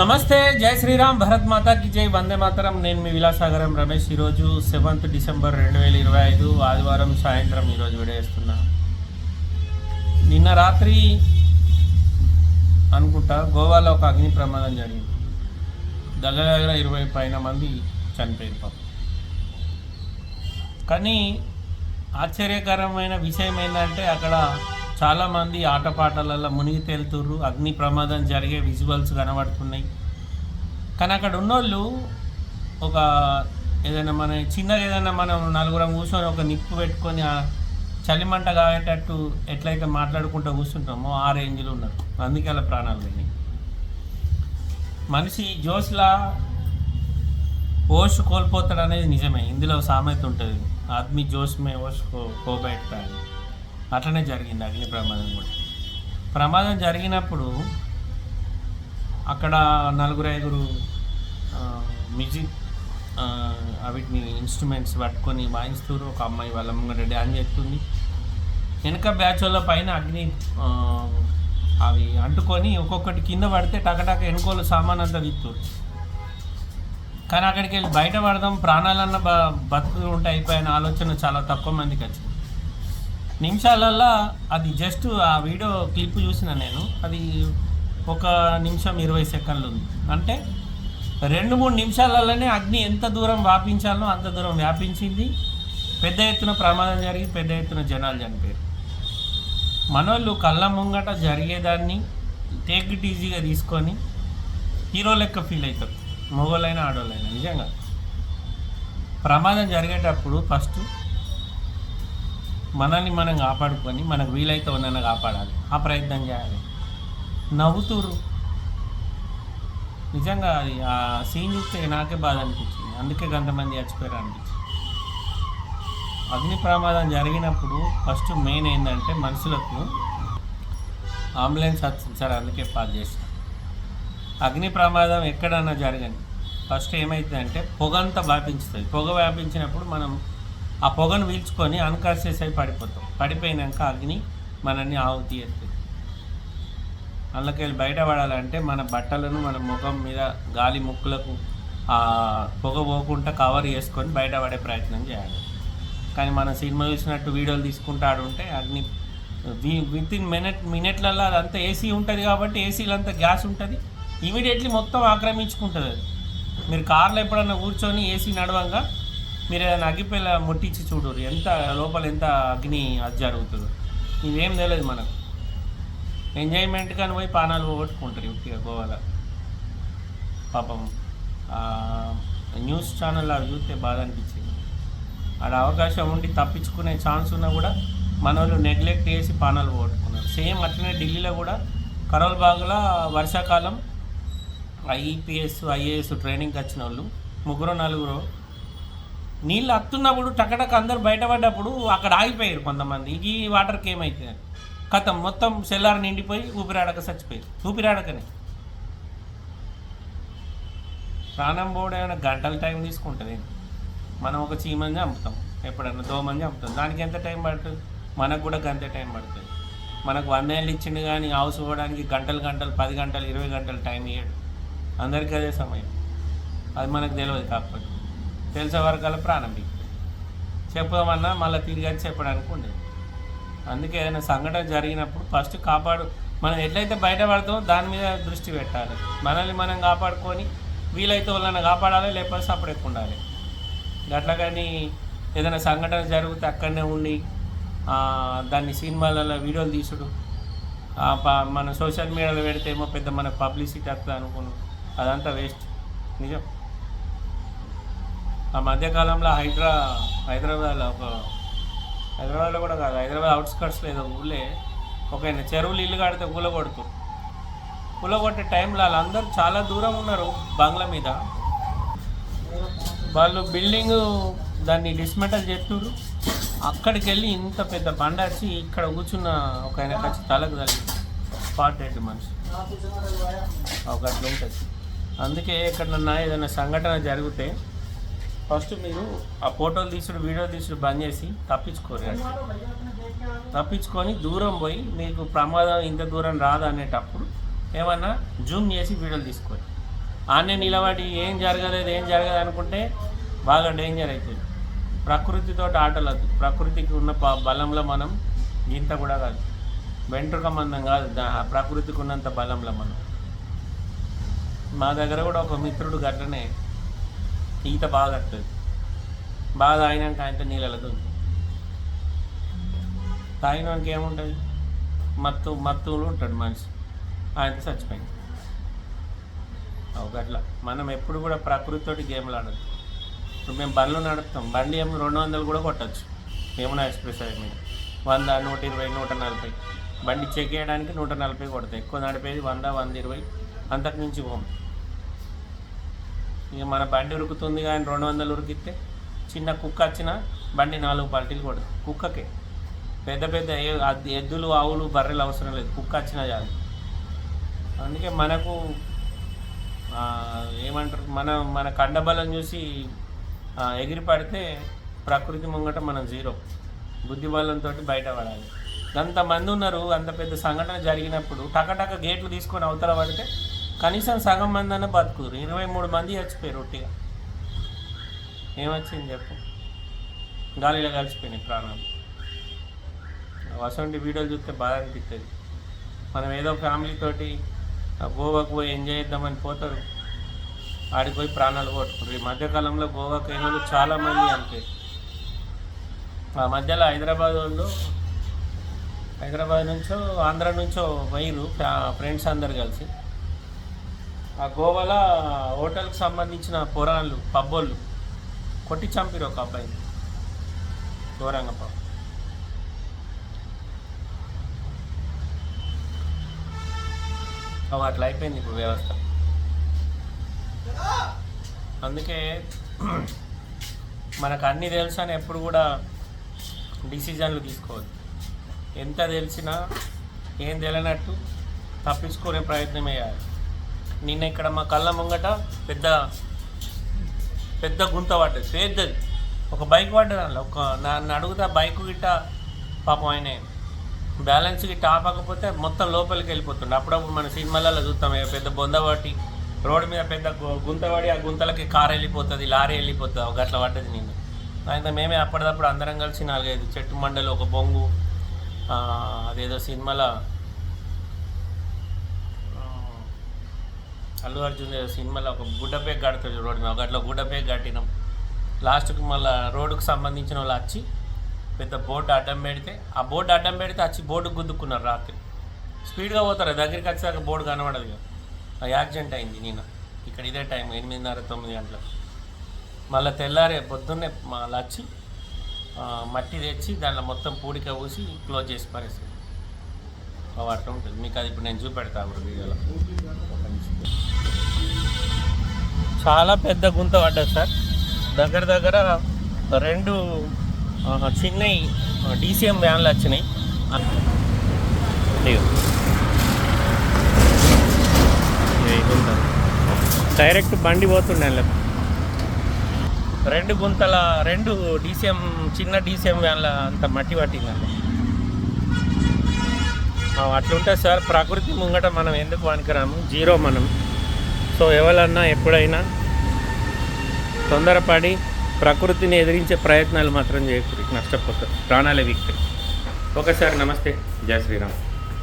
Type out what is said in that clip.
నమస్తే జై శ్రీరామ్ భరత్ మాతాకి జై వందే మాతరం. నేను మీ విలాసాగరం రమేష్. ఈరోజు సెవెంత్ డిసెంబర్ రెండు వేల ఇరవై ఐదు ఆదివారం సాయంత్రం ఈరోజు విడేస్తున్నా నిన్న రాత్రి అనుకుంటా గోవాలో ఒక అగ్ని ప్రమాదం జరిగింది. దగ్గర దగ్గర ఇరవై పైన మంది చనిపోయిన పాపం. కానీ ఆశ్చర్యకరమైన విషయం ఏంటంటే అక్కడ చాలామంది ఆటపాటలలో మునిగి తేలుతుర్రు అగ్ని ప్రమాదం జరిగే విజువల్స్ కనబడుతున్నాయి. కానీ అక్కడ ఉన్నోళ్ళు ఒక ఏదైనా మన చిన్నగా ఏదైనా మనం నలుగురం కూర్చొని ఒక నిప్పు పెట్టుకొని చలిమంట కాగేటట్టు ఎట్లయితే మాట్లాడుకుంటూ కూర్చుంటామో ఆ రేంజ్లో ఉన్నారు. అందుకే అలా ప్రాణాలు పోయినాయి. మనిషి జోష్లా ఓష్ కోల్పోతాడు అనేది నిజమే. ఇందులో సామెత ఉంటుంది. ఆద్మీ జోష్ మే ఓష్ కో కోబెట్టాడు అట్లనే జరిగింది అగ్ని ప్రమాదం కూడా. ప్రమాదం జరిగినప్పుడు అక్కడ నలుగురు ఐదుగురు మ్యూజిక్ వీటిని ఇన్స్ట్రుమెంట్స్ పట్టుకొని వాయిస్తూరు ఒక అమ్మాయి వాళ్ళ ముంగట డ్యాన్స్ చేస్తుంది. వెనక బ్యాచ్ వాళ్ళ పైన అగ్ని అవి అంటుకొని ఒక్కొక్కటి కింద పడితే టకటక వెనుకోలు సామాన్ అంతా విత్తురు కానీ అక్కడికి వెళ్ళి బయట పడదాం ప్రాణాలన్న బ బతుకులు ఉంటే అయిపోయిన ఆలోచన చాలా తక్కువ మందికి వచ్చింది. నిమిషాలల్లో అది జస్ట్ ఆ వీడియో క్లిప్ చూసిన నేను. అది ఒక నిమిషం ఇరవై సెకండ్లు ఉంది అంటే రెండు మూడు నిమిషాలలోనే అగ్ని ఎంత దూరం వ్యాపించాలో అంత దూరం వ్యాపించింది. పెద్ద ఎత్తున ప్రమాదం జరిగి పెద్ద ఎత్తున జనాలు చనిపోయారు. మనోళ్ళు కళ్ళ ముంగట జరిగేదాన్ని టేక్ ఇట్ ఈజీగా తీసుకొని హీరో లెక్క ఫీల్ అవుతారు. మొగోళ్ళైనా ఆడోళ్ళైనా నిజంగా. ప్రమాదం జరిగేటప్పుడు ఫస్ట్ మనల్ని మనం కాపాడుకొని మనకు వీలైతే ఉన్న కాపాడాలి. ఆ ప్రయత్నం చేయాలి. నవ్వుతురు నిజంగా అది ఆ సీన్ చూస్తే నాకే బాధ అనిపించింది. అందుకే కొంతమంది చచ్చిపోయారు అనిపించింది. అగ్ని ప్రమాదం జరిగినప్పుడు ఫస్ట్ మెయిన్ ఏంటంటే మనుషులకు అంబులెన్స్ వచ్చింది. సార్ అందుకే పాస్ చేసిన అగ్ని ప్రమాదం ఎక్కడన్నా జరగని. ఫస్ట్ ఏమవుతుందంటే పొగ అంతా వ్యాపించుతుంది. పొగ వ్యాపించినప్పుడు మనం ఆ పొగను పీల్చుకొని అన్కాన్షియస్ అయి పడిపోతాం. పడిపోయినాక అగ్ని మనల్ని ఆవుతి ఎత్తుంది అందులోకెళ్ళి బయటపడాలంటే మన బట్టలను మన ముఖం మీద గాలి ముక్కులకు ఆ పొగ పోకుండా కవర్ చేసుకొని బయటపడే ప్రయత్నం చేయాలి. కానీ మన సినిమా చూసినట్టు వీడియోలు తీసుకుంటూ ఆడుంటే అగ్ని విత్ ఇన్ మినిట్ మినిట్లలో అదంతా ఏసీ ఉంటుంది కాబట్టి ఏసీలంతా అంతా గ్యాస్ ఉంటుంది. ఇమీడియట్లీ మొత్తం ఆక్రమించుకుంటుంది అది. మీరు కార్లో ఎప్పుడన్నా కూర్చొని ఏసీ నడవంగా మీరు ఏదైనా అగ్గిపేల ముట్టించి చూడరు ఎంత లోపల ఎంత అగ్ని అది జరుగుతుందో. ఇదేం తెలియదు మనకు. ఎంజాయ్మెంట్ కానీ పోయి పానాలు పోగొట్టుకుంటారు ఉట్టిగా గోవాలో. పాపం న్యూస్ ఛానల్ అవి చూస్తే బాధ అనిపించింది. ఆడ అవకాశం ఉండి తప్పించుకునే ఛాన్స్ ఉన్నా కూడా మన వాళ్ళు నెగ్లెక్ట్ చేసి పానాలు పోగొట్టుకున్నారు. సేమ్ అట్లనే ఢిల్లీలో కూడా కరోల్ బాగులో వర్షాకాలం ఐపీఎస్ ఐఏఎస్ ట్రైనింగ్కి వచ్చిన వాళ్ళు ముగ్గురు నలుగురు నీళ్ళు అత్తున్నప్పుడు టకటక అందరు బయటపడ్డప్పుడు అక్కడ ఆగిపోయారు కొంతమంది. ఈ వాటర్కి ఏమైతుంది కథం మొత్తం సెల్లార్ నిండిపోయి ఊపిరాడక చచ్చిపోయారు. ఊపిరాడకనే. ప్రాణం పోవడం ఏమైనా గంటల టైం తీసుకుంటుంది? మనం ఒక చీమని చంపుతాం. ఎప్పుడన్నా దోమని చంపుతాం. దానికి ఎంత టైం పడుతుంది? మనకు కూడా గంతే టైం పడుతుంది. మనకు వంద ఏళ్ళు ఇచ్చిండు కానీ హౌస్ పోవడానికి గంటలు గంటలు పది గంటలు ఇరవై గంటలు టైం ఇవ్వడు అందరికీ అదే సమయం. అది మనకు తెలియదు కాకపోతే. తెలిసే వర్గాల ప్రారంభి. చెప్పుదామన్నా మళ్ళీ తిరిగి వచ్చి చెప్పడానికి ఉండేది అందుకే ఏదైనా సంఘటన జరిగినప్పుడు ఫస్ట్ కాపాడు మనం ఎట్లయితే బయటపడతామో దాని మీద దృష్టి పెట్టాలి. మనల్ని మనం కాపాడుకొని వీలైతే వాళ్ళని కాపాడాలి లేకపోతే సపరేట్ ఉండాలి అట్లా కానీ ఏదైనా సంఘటన జరిగితే అక్కడనే ఉండి దాన్ని సినిమాలలో వీడియోలు తీసుడు. మన సోషల్ మీడియాలో పెడితే ఏమో పెద్ద మన పబ్లిసిటీ వస్తుంది అనుకున్నాం. అదంతా వేస్ట్. నిజం? ఆ మధ్యకాలంలో హైదరా హైదరాబాద్లో ఒక హైదరాబాద్లో కూడా కాదు హైదరాబాద్ అవుట్స్కట్స్లో ఏదో ఊళ్ళే ఒక ఆయన చెరువులు ఇల్లు కడితే కూలగొడుతూ కూలగొట్టే టైంలో వాళ్ళందరూ చాలా దూరం ఉన్నారు బంగ్లా మీద. వాళ్ళు బిల్డింగ్ దాన్ని డిస్మెటల్ చేస్తున్నారు. అక్కడికి వెళ్ళి ఇంత పెద్ద బండ వచ్చి ఇక్కడ కూర్చున్న ఒక ఆయన వచ్చి తలకు తగిలి స్పాట్ డెడ్ మనిషి. ఒక అట్లా ఉంటుంది అందుకే ఎక్కడన్నా ఏదైనా సంఘటన జరిగితే ఫస్ట్ మీరు ఆ ఫోటోలు తీసుడు వీడియో తీసుడు బంద్ చేసి తప్పించుకోరు తప్పించుకొని దూరం పోయి మీకు ప్రమాదం ఇంత దూరం రాదు అనేటప్పుడు ఏమన్నా జూమ్ చేసి వీడియోలు తీసుకోండి. ఆనే నిలబడి ఏం జరగలేదు ఏం జరగదు అనుకుంటే బాగా డేంజర్ అవుతుంది ప్రకృతితో ఆటలద్దు ప్రకృతికి ఉన్న ప- బలంలో మనం ఇంత కూడా కాదు. వెంట్రుక మందం కాదు ఆ ప్రకృతికి ఉన్నంత బలంలో మనం. మా దగ్గర కూడా ఒక మిత్రుడు గట్లనే ఈత బాగా కట్టదు బాగా తాగినాక ఆయనతో నీళ్ళలో దుంకు తాగినానికి ఏముంటుంది మత్తు మత్తులు ఉంటాడు మనిషి ఆయనతో చచ్చిపోయింది ఒకట్లా మనం ఎప్పుడు కూడా ప్రకృతితోటి గేమ్లు ఆడద్దు ఇప్పుడు మేము బండ్లు నడుపుతాం బండి ఏమో రెండు వందలు కూడా కొట్టచ్చు యమునా ఎక్స్ప్రెస్ అయ్యి మీద వంద నూట ఇరవై నూట నలభై బండి చెక్ చేయడానికి నూట నలభై కొడతాయి ఎక్కువ నడిపేది వంద వంద ఇరవై అంతకు మించి పోము ఇక మన బండి ఉరుకుతుంది కానీ రెండు వందలు ఉరికితే చిన్న కుక్క వచ్చినా బండి నాలుగు పల్టీలు కొడుతుంది కుక్కకే. పెద్ద పెద్ద ఎద్దులు ఆవులు బర్రెలు అవసరం లేదు. కుక్క వచ్చినా చాలు. అందుకే మనకు ఏమంటారు మన మన కండబలం చూసి ఎగిరి పడితే ప్రకృతి ముంగట మనం జీరో. బుద్ధి బయటపడాలి. బయట పడాలి అంతమంది ఉన్నారు అంత పెద్ద సంఘటన జరిగినప్పుడు టకటక గేట్లు తీసుకొని అవతల పడితే కనీసం సగం మంది అన్న బతుకురు ఇరవై మూడు మంది చచ్చిపోయారు ఒట్టిగా ఏమొచ్చింది చెప్పు? గాలిలో కలిసిపోయినాయి ప్రాణాలు. అసంటి వీడియోలు చూస్తే బాధ అనిపిస్తుంది మనం ఏదో ఫ్యామిలీతోటి గోవాకు పోయి ఎంజాయ్ చేద్దామని పోతారు. ఆడికి పోయి ప్రాణాలు కొట్టుకుంటారు ఈ మధ్యకాలంలో గోవాకు అయిన వాళ్ళు చాలామంది అంతే. ఆ మధ్యలో హైదరాబాద్ వాళ్ళు హైదరాబాద్ నుంచో ఆంధ్ర నుంచో వైరు ఫ్రెండ్స్ అందరు కలిసి. ఆ గోవాల హోటల్కి సంబంధించిన పొరాళ్ళు పబ్బోళ్ళు కొట్టి చంపిరు ఒక అబ్బాయిని ఘోరంగా పాపం. అట్లా అయిపోయింది ఇప్పుడు వ్యవస్థ. అందుకే మనకు అన్నీ తెలుసు అని ఎప్పుడు కూడా డిసిజన్లు తీసుకోవద్దు. ఎంత తెలిసినా ఏం తెలియనట్టు తప్పించుకునే ప్రయత్నం చేయాలి. నిన్న ఇక్కడ మా కళ్ళ ముంగట పెద్ద పెద్ద గుంత పడ్డది పెద్దది. ఒక బైక్ పడ్డది అందులో ఒక నన్ను అడుగుతా బైక్ గిట్ట పాపం ఆయన బ్యాలెన్స్ గిట్ట ఆపకపోతే మొత్తం లోపలికి వెళ్ళిపోతుండే. అప్పుడప్పుడు మన సినిమాలలో చూస్తాం పెద్ద బొంద పట్టి రోడ్డు మీద పెద్ద గుంత పడి ఆ గుంతలకి కారు వెళ్ళిపోతుంది లారీ వెళ్ళిపోతుంది ఒక అట్లా పడ్డది నేను అయితే మేమే అప్పటిదప్పుడు అందరం కలిసి నాలుగైదు చెట్టు మండలు ఒక బొంగు అదేదో సినిమాలో అల్లు అర్జున్ సినిమాలో ఒక గుడ్డపేక కడతాడు రోడ్డు మీద ఒక అట్లా గుడ్డపేక కట్టినాం లాస్ట్కి మళ్ళీ రోడ్డుకు సంబంధించిన వాళ్ళు వచ్చి పెద్ద బోట్ అడ్డం పెడితే ఆ బోట్ అడ్డం పెడితే వచ్చి బోటుకు గుద్దుకున్నారు రాత్రి. స్పీడ్గా పోతారు. దగ్గరికి వచ్చాక బోర్డు కనబడదు కదా. యాక్సిడెంట్ అయింది నేను ఇక్కడ ఇదే టైం ఎనిమిదిన్నర తొమ్మిది గంటలకు మళ్ళీ తెల్లారే పొద్దున్నే మళ్ళీ వచ్చి మట్టి తెచ్చి దాంట్లో మొత్తం పూడిక పూసి క్లోజ్ చేసి పరిస్థితి అట్లా ఉంటుంది. మీకు అది ఇప్పుడు నేను చూపెడతా ఇప్పుడు వీడియోలో. చాలా పెద్ద గుంత పడ్డది సార్. దగ్గర దగ్గర రెండు చిన్నవి డీసీఎం వ్యాన్లు వచ్చినాయి. డైరెక్ట్ బండి పోతుండే రెండు గుంతల రెండు డీసీఎం చిన్న డీసీఎం వ్యాన్ల అంత మట్టి పట్టిందండి. అట్లుంటుంది సార్. ప్రకృతి ముంగట మనం ఎందుకు పనికిరాము జీరో మనం. సో ఎవరన్నా ఎప్పుడైనా తొందరపడి ప్రకృతిని ఎదిరించే ప్రయత్నాలు మాత్రం చేయకూడదు నష్టపోతారు. ప్రాణాలే వీక్తాయి. ఓకే సార్ నమస్తే. జయ శ్రీరామ్.